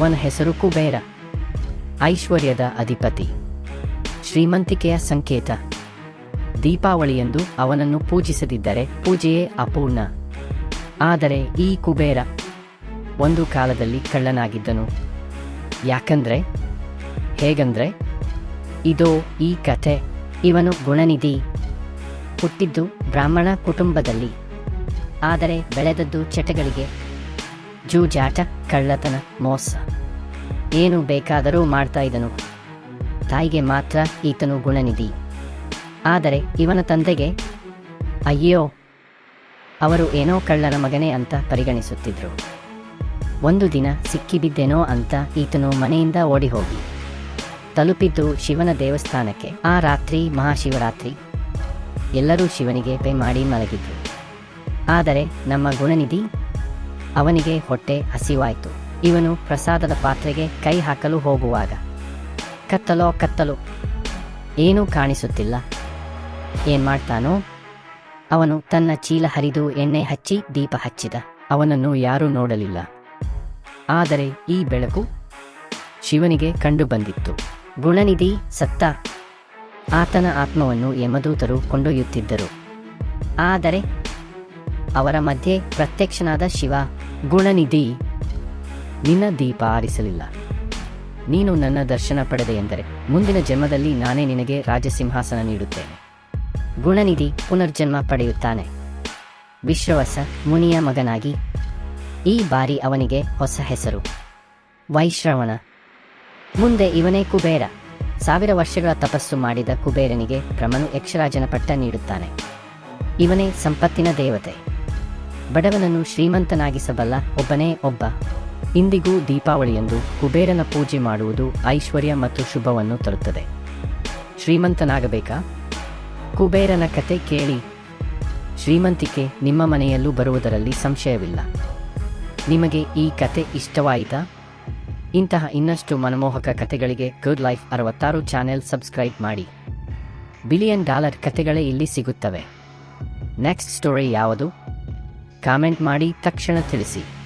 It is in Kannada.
ಅವನ ಹೆಸರು ಕುಬೇರ, ಐಶ್ವರ್ಯದ ಅಧಿಪತಿ. ಶ್ರೀಮಂತಿಕೆಯ ಸಂಕೇತ. ದೀಪಾವಳಿಯಂದು ಅವನನ್ನು ಪೂಜಿಸದಿದ್ದರೆ ಪೂಜೆಯೇ ಅಪೂರ್ಣ. ಆದರೆ ಈ ಕುಬೇರ ಒಂದು ಕಾಲದಲ್ಲಿ ಕಳ್ಳನಾಗಿದ್ದನು. ಯಾಕಂದ್ರೆ? ಹೇಗಂದ್ರೆ? ಇದೋ ಈ ಕಥೆ. ಇವನು ಗುಣನಿಧಿ. ಹುಟ್ಟಿದ್ದು ಬ್ರಾಹ್ಮಣ ಕುಟುಂಬದಲ್ಲಿ. ಆದರೆ ಬೆಳೆದದ್ದು ಚಟಗಳಿಗೆ ಜೂಜಾಟ, ಕಳ್ಳತನ, ಮೋಸ. ಏನು ಬೇಕಾದರೂ ಮಾಡ್ತಾ ಇದನು. ತಾಯಿಗೆ ಮಾತ್ರ ಈತನು ಗುಣನಿಧಿ. ಆದರೆ ಇವನ ತಂದೆಗೆ, ಅಯ್ಯೋ, ಅವರು ಏನೋ ಕಳ್ಳನ ಮಗನೇ ಅಂತ ಪರಿಗಣಿಸುತ್ತಿದ್ರು. ಒಂದು ದಿನ ಸಿಕ್ಕಿಬಿದ್ದೇನೋ ಅಂತ ಈತನು ಮನೆಯಿಂದ ಓಡಿ ಹೋಗಿ ತಲುಪಿದ್ದು ಶಿವನ ದೇವಸ್ಥಾನಕ್ಕೆ. ಆ ರಾತ್ರಿ, ಮಹಾಶಿವರಾತ್ರಿ. ಎಲ್ಲರೂ ಶಿವನಿಗೆ ಪೇ ಮಾಡಿ ಮಲಗಿದ್ರು. ಆದರೆ ನಮ್ಮ ಗುಣನಿಧಿ ಅವನಿಗೆ ಹೊಟ್ಟೆ ಹಸಿವಾಯಿತು. ಇವನು ಪ್ರಸಾದದ ಪಾತ್ರೆಗೆ ಕೈ ಹಾಕಲು ಹೋಗುವಾಗ, ಕತ್ತಲೋ, ಕತ್ತಲು, ಏನೂ ಕಾಣಿಸುತ್ತಿಲ್ಲ. ಏನ್ ಮಾಡ್ತಾನೋ? ಅವನು ತನ್ನ ಚೀಲ ಹರಿದು ಎಣ್ಣೆ ಹಚ್ಚಿ ದೀಪ ಹಚ್ಚಿದ. ಅವನನ್ನು ಯಾರೂ ನೋಡಲಿಲ್ಲ. ಆದರೆ ಈ ಬೆಳಕು ಶಿವನಿಗೆ ಕಂಡು ಬಂದಿತ್ತು. ಗುಣನಿಧಿ, ಸತ್ತ. ಆತನ ಆತ್ಮವನ್ನು ಯಮದೂತರು ಕೊಂಡೊಯ್ಯುತ್ತಿದ್ದರು. ಆದರೆ ಅವರ ಮಧ್ಯೆ ಪ್ರತ್ಯಕ್ಷನಾದ ಶಿವ ಗುಣನಿಧಿ ನಿನ್ನ ದೀಪ ಆರಿಸಲಿಲ್ಲ. ನೀನು ನನ್ನ ದರ್ಶನ ಪಡೆದೆ ಎಂದರೆ ಮುಂದಿನ ಜನ್ಮದಲ್ಲಿ ನಾನೇ ನಿನಗೆ ರಾಜಸಿಂಹಾಸನ ನೀಡುತ್ತೇನೆ. ಗುಣನಿಧಿ ಪುನರ್ಜನ್ಮ ಪಡೆಯುತ್ತಾನೆ. ವಿಶ್ವವಸ ಮುನಿಯ ಮಗನಾಗಿ, ಈ ಬಾರಿ ಅವನಿಗೆ ಹೊಸ ಹೆಸರು, ವೈಶ್ರವಣ. ಮುಂದೆ ಇವನೇ ಕುಬೇರ. ಸಾವಿರ ವರ್ಷಗಳ ತಪಸ್ಸು ಮಾಡಿದ ಕುಬೇರನಿಗೆ ಬ್ರಹ್ಮನು ಯಕ್ಷರಾಜನ ಪಟ್ಟ ನೀಡುತ್ತಾನೆ. ಇವನೇ ಸಂಪತ್ತಿನ ದೇವತೆ. ಬಡವನನ್ನು ಶ್ರೀಮಂತನಾಗಿಸಬಲ್ಲ ಒಬ್ಬನೇ ಒಬ್ಬ. ಇಂದಿಗೂ ದೀಪಾವಳಿಯಂದು ಕುಬೇರನ ಪೂಜೆ ಮಾಡುವುದು ಐಶ್ವರ್ಯ ಮತ್ತು ಶುಭವನ್ನು ತರುತ್ತದೆ. ಶ್ರೀಮಂತನಾಗಬೇಕಾ? ಕುಬೇರನ ಕತೆ ಕೇಳಿ. ಶ್ರೀಮಂತಿಕೆ ನಿಮ್ಮ ಮನೆಯಲ್ಲೂ ಬರುವುದರಲ್ಲಿ ಸಂಶಯವಿಲ್ಲ. ನಿಮಗೆ ಈ ಕತೆ ಇಷ್ಟವಾಯಿತಾ? ಇಂತಹ ಇನ್ನಷ್ಟು ಮನಮೋಹಕ ಕತೆಗಳಿಗೆ ಗುಡ್ ಲೈಫ್ ಅರವತ್ತಾರು ಚಾನೆಲ್ ಸಬ್ಸ್ಕ್ರೈಬ್ ಮಾಡಿ. ಬಿಲಿಯನ್ ಡಾಲರ್ ಕತೆಗಳೇ ಇಲ್ಲಿ ಸಿಗುತ್ತವೆ. ನೆಕ್ಸ್ಟ್ ಸ್ಟೋರಿ ಯಾವುದು? ಕಾಮೆಂಟ್ ಮಾಡಿ ತಕ್ಷಣ ತಿಳಿಸಿ.